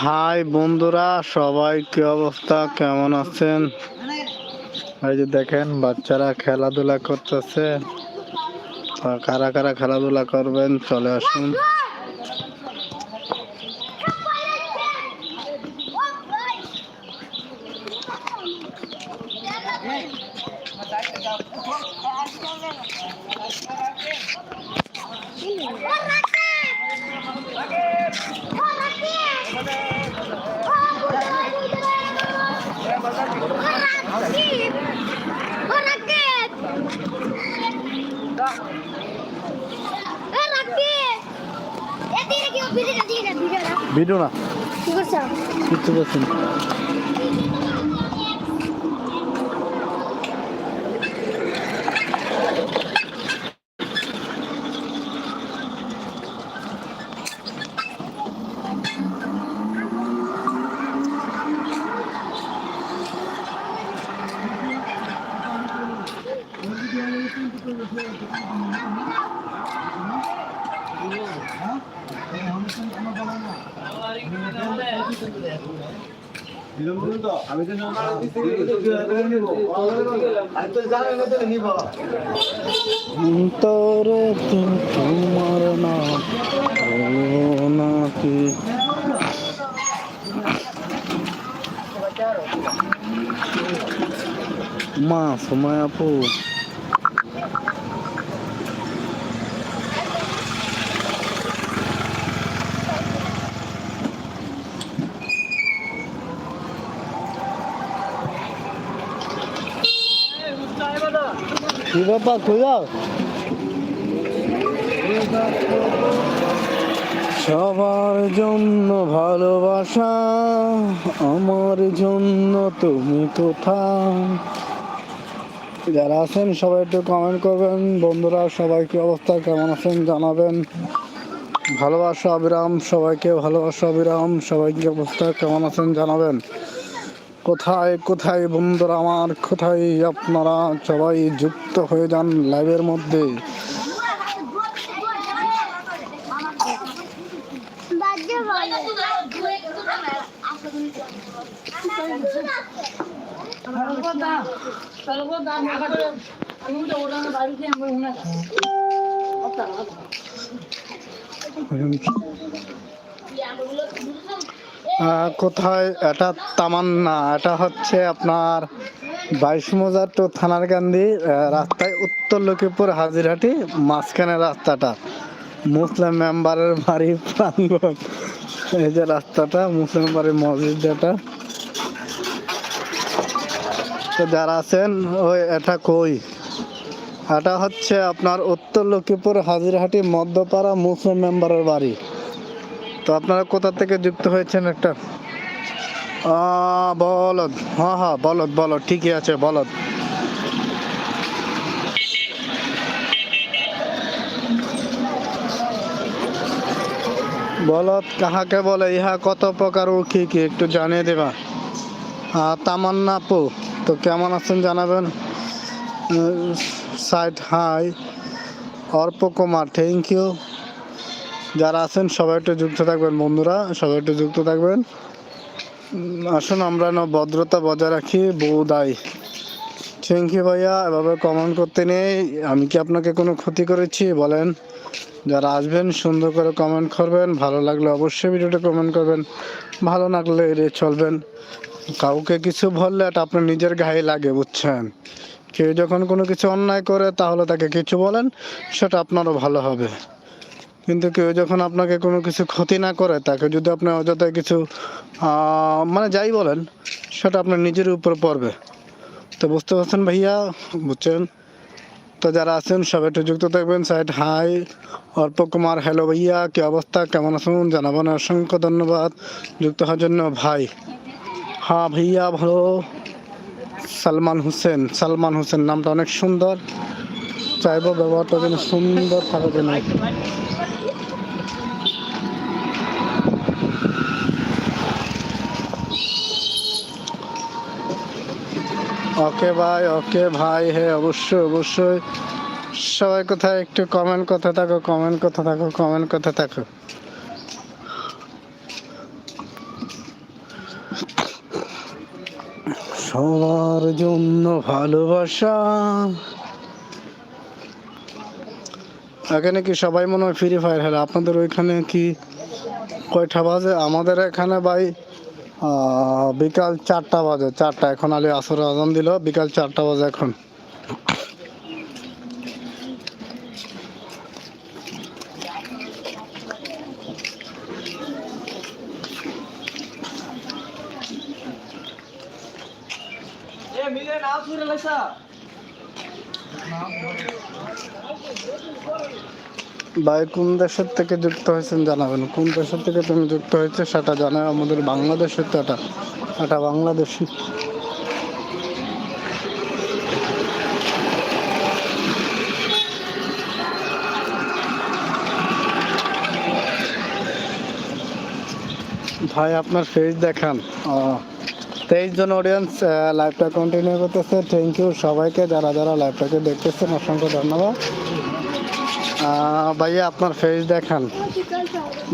High বন্ধুরা, সবাই কি অবস্থা? কেমন আছেন? এই যে দেখেন, বাচ্চারা খেলাধুলা করতেছে। কারা কারা খেলাধুলা করবেন? চলে আসুন। ভিডিও না। কি করছ? অন্তরে তো তোমার না নাকি মা সময় আপু। কি ব্যাপার খুঁজাও সবার জন্য ভালোবাসা, আমার জন্য তুমি কোথায় যারা আছেন, সবাই একটু কমেন্ট করবেন। বন্ধুরা, সবাই কি অবস্থা? কেমন আছেন? জানাবেন। ভালোবাসা, অবিরাম। সবাইকে ভালোবাসা, অবিরাম। সবাই কি অবস্থা? কেমন আছেন? জানাবেন। কোথায় কোথায় বন্ধুরা আমার কোথায় আপনারা সবাই যুক্ত হয়ে যান লাইভের মধ্যে? আহ, কোথায়? এটা তামান্না। এটা হচ্ছে আপনার বাইশ মজার তো থানার গান্ধী রাস্তায় উত্তর লক্ষ্মীপুর হাজিরহাটি, মাঝখানে রাস্তাটা। মুসলিম মেম্বারের বাড়ি প্রাঙ্গণ এই যে রাস্তাটা, মুসলিম বাড়ির মসজিদ যেটা। তো যারা আছেন, ওই এটা কই? এটা হচ্ছে আপনার উত্তর লক্ষ্মীপুর হাজিরহাটি মধ্যপাড়া মুসলিম মেম্বারের বাড়ি। তো আপনারা কোথা থেকে যুক্ত হয়েছেন একটা? বলদ। হ্যাঁ হ্যাঁ বলদ বলদ, ঠিকই আছে, বলদ। বলদ কাহাকে বলে? ইহা কত প্রকার ও কি কি একটু জানিয়ে দেবা। তামান্না আপু তো কেমন আছেন জানাবেন? Side hi Arpo Kumar thank you. যারা আছেন, সবাই একটু যুক্ত থাকবেন বন্ধুরা, সবাই একটু যুক্ত থাকবেন। আসুন আমরা না ভদ্রতা বজায় রাখি বউ দায়। থ্যাংক ইউ ভাইয়া, এভাবে কমেন্ট করতে নেই। আমি কি আপনাকে কোনো ক্ষতি করেছি? বলেন। যারা আসবেন, সুন্দর করে কমেন্ট করবেন। ভালো লাগলে অবশ্যই ভিডিওটা কমেন্ট করবেন। ভালো লাগলে এড়িয়ে চলবেন। কাউকে কিছু বললে এটা আপনার নিজের গায়ে লাগে, বুঝছেন? কেউ যখন কোনো কিছু অন্যায় করে, তাহলে তাকে কিছু বলেন, সেটা আপনারও ভালো হবে। কিন্তু কেউ যখন আপনাকে কোনো কিছু ক্ষতি না করে, তাকে যদি আপনি অযথায় কিছু মানে যাই বলেন, সেটা আপনার নিজের উপর পড়বে। তো বুঝতে পারছেন ভাইয়া? বুঝছেন? তো যারা আছেন, সবাই একটু যুক্ত থাকবেন। সাইড, হাই অল্প কুমার, হ্যালো ভাইয়া, কি অবস্থা? কেমন আছেন? জানাবেন অসংখ্য ধন্যবাদ যুক্ত হওয়ার জন্য। ভাই হ্যাঁ ভাইয়া, ভালো। সালমান হোসেন সালমান হোসেন, নামটা অনেক সুন্দর। চাইব ব্যবহারটা যেন সুন্দর থাকে যেন ওকে ভাই ওকে ভাই হ্যাঁ অবশ্যই অবশ্যই। সবাই কোথায় একটু কমেন্ট করতে থাকো কমেন্ট করতে থাকো কমেন্ট করতে থাকো। সবার জন্য ভালোবাসা। এখানে কি সবাই মনে হয় ফ্রি ফায়ার খেলে? আপনাদের ওইখানে কি কয়টা বাজে? আমাদের এখানে ভাই বিকাল চারটা বাজে চারটা। এখন আলী আসর আজান দিল বিকাল চারটা বাজে এখন। ভাই, কোন দেশের থেকে যুক্ত হয়েছেন জানাবেন। কোন দেশের থেকে তুমি যুক্ত হয়েছে সেটা জানাও আমাদের বাংলাদেশের তো এটা। এটা বাংলাদেশি। ভাই, আপনার ফেস দেখান। ও, তেইশ জন অডিয়েন্স লাইভটা কন্টিনিউ করতেছে। থ্যাংক ইউ সবাইকে, যারা যারা লাইভটাকে দেখতেছেন, অসংখ্য ধন্যবাদ। ভাইয়া, আপনার ফেস দেখান।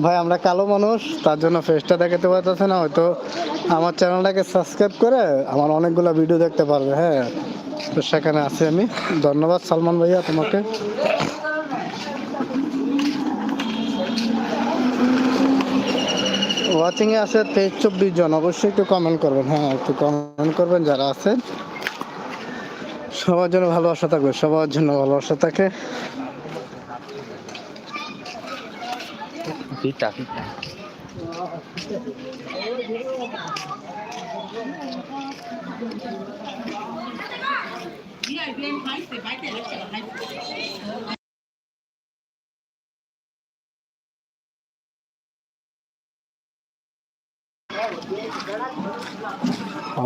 ভাই, আমরা কালো মানুষ, তার জন্য ফেসটা দেখাতে পারতেছে না, হয়তো আমার চ্যানেলটাকে সাবস্ক্রাইব করে আমার অনেকগুলো ভিডিও দেখতে পারবে হ্যাঁ? তো সেখানে আছি আমি। ধন্যবাদ, সালমান ভাইয়া, তোমাকে। ওয়াচিংয়ে আছে তেইশ, চব্বিশ জন, অবশ্যই একটু কমেন্ট করবেন হ্যাঁ একটু কমেন্ট করবেন যারা আছেন। সবার জন্য ভালোবাসা থাকবে, সবার জন্য ভালোবাসা থাকে।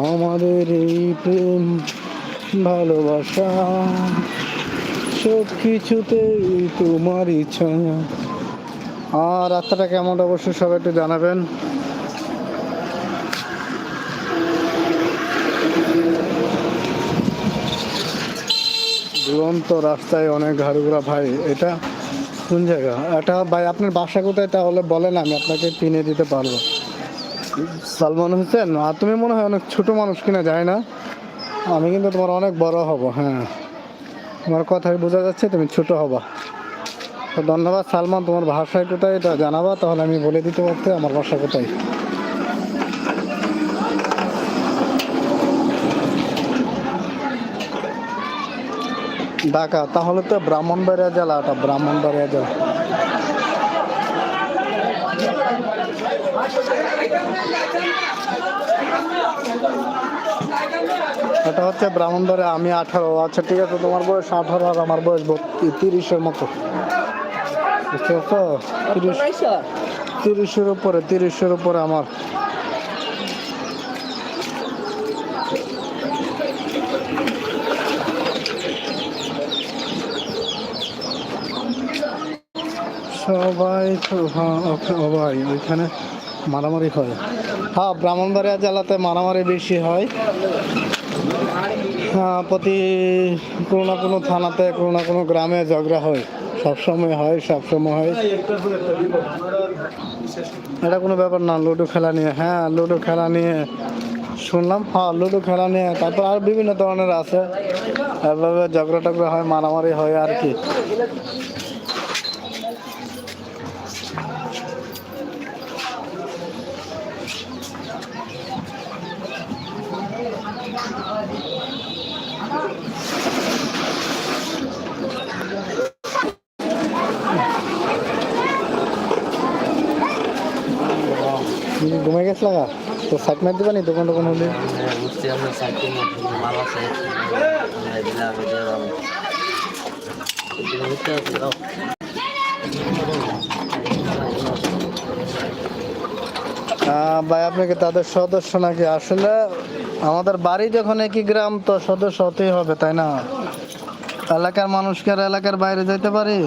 আমাদের এই প্রেম ভালোবাসা সব কিছুতেই তোমার ইচ্ছা। আর রাস্তাটা কেমন অবশ্যই সবাই একটু জানাবেন। দুরন্ত রাস্তায় অনেক ঘাড়ুঘোড়া ভাই, এটা কোন জায়গা? এটা, ভাই, আপনার বাসা কোথায়? তাহলে বলেন, আমি আপনাকে চিনে দিতে পারব। সালমান হোসেন, আর তুমি মনে হয় অনেক ছোট মানুষ কিনা যায় না? আমি কিন্তু তোমার অনেক বড় হব হ্যাঁ। তোমার কথাই বোঝা যাচ্ছে তুমি ছোট হবা। তো ধন্যবাদ সালমান তোমার ভাষায় কোথায় এটা জানাবা, তাহলে আমি বলে দিতে পারতে আমার ভাষা কোথায়। ঢাকা, তাহলে তো ব্রাহ্মণবাড়িয়া জেলা এটা ব্রাহ্মণবাড়িয়া জেলা। এটা হচ্ছে ব্রাহ্মণবাড়িয়া, আমি আঠারো আচ্ছা ঠিক আছে, তোমার বয়স আঠারো আর আমার বয়স তিরিশের মতো। বুঝতে পারছ তিরিশ তিরিশের উপরে তিরিশের উপরে আমার। সবাই তো হ্যাঁ ভাই, ওইখানে মারামারি হয়। হ্যাঁ ব্রাহ্মণবাড়িয়া জেলাতে মারামারি বেশি হয়। হ্যাঁ প্রতি কোনো না কোনো থানাতে, কোনো না কোনো গ্রামে ঝগড়া হয়। সবসময় হয় সবসময় হয়। এটা কোনো ব্যাপার না, লুডো খেলা নিয়ে। হ্যাঁ লুডো খেলা নিয়ে শুনলাম। হ্যাঁ লুডো খেলা নিয়ে, তারপর আর বিভিন্ন ধরনের আছে। এভাবে ঝগড়া টগড়া হয়, মারামারি হয় আর কি তুমি কি ঘুমে গেছ লাগা তো সাইড মার দিবা নি দোকান টোকান হলে? আমরা মাল আছে। আমরা দিলাম আহ, ভাই আপনি কি তাদের সদস্য নাকি? আসলে আমাদের বাড়ি যখন একই গ্রাম তো সদস্য হতেই হবে তাই না? এলাকার মানুষকে আর এলাকার বাইরে যেতে পারি?